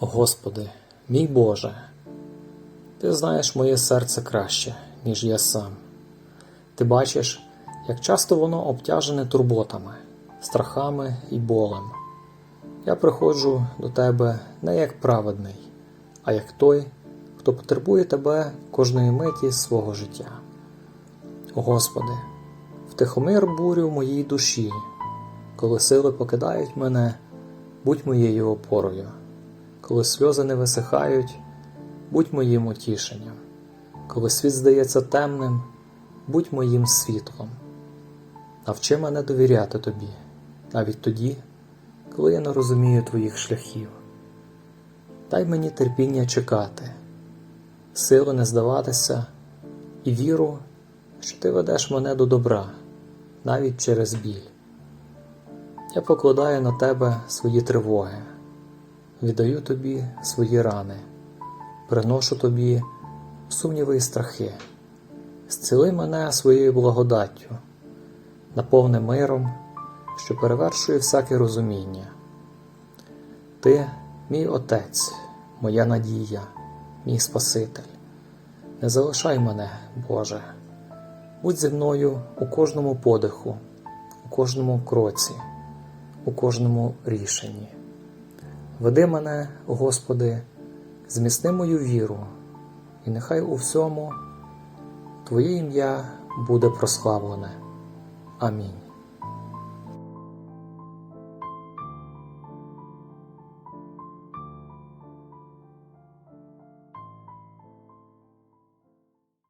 Господи, мій Боже, Ти знаєш моє серце краще, ніж я сам. Ти бачиш, як часто воно обтяжене турботами, страхами і болем. Я приходжу до Тебе не як праведний, а як той, хто потребує Тебе кожної миті свого життя. Господи, втихомир бурю в моїй душі, коли сили покидають мене, будь моєю опорою, коли сльози не висихають, будь моїм утішенням, коли світ здається темним, будь моїм світлом. Навчи мене довіряти тобі, навіть тоді, коли я не розумію твоїх шляхів. Дай мені терпіння чекати, сили не здаватися і віру, що ти ведеш мене до добра, навіть через біль. Я покладаю на тебе свої тривоги, віддаю тобі свої рани, приношу тобі сумніви і страхи, зціли мене своєю благодаттю, наповни миром, що перевершує всяке розуміння. Ти, мій Отець, моя надія, мій Спаситель. Не залишай мене, Боже, будь зі мною у кожному подиху, у кожному кроці, у кожному рішенні. Веди мене, Господи, зміцни мою віру, і нехай у всьому Твоє ім'я буде прославлене. Амінь.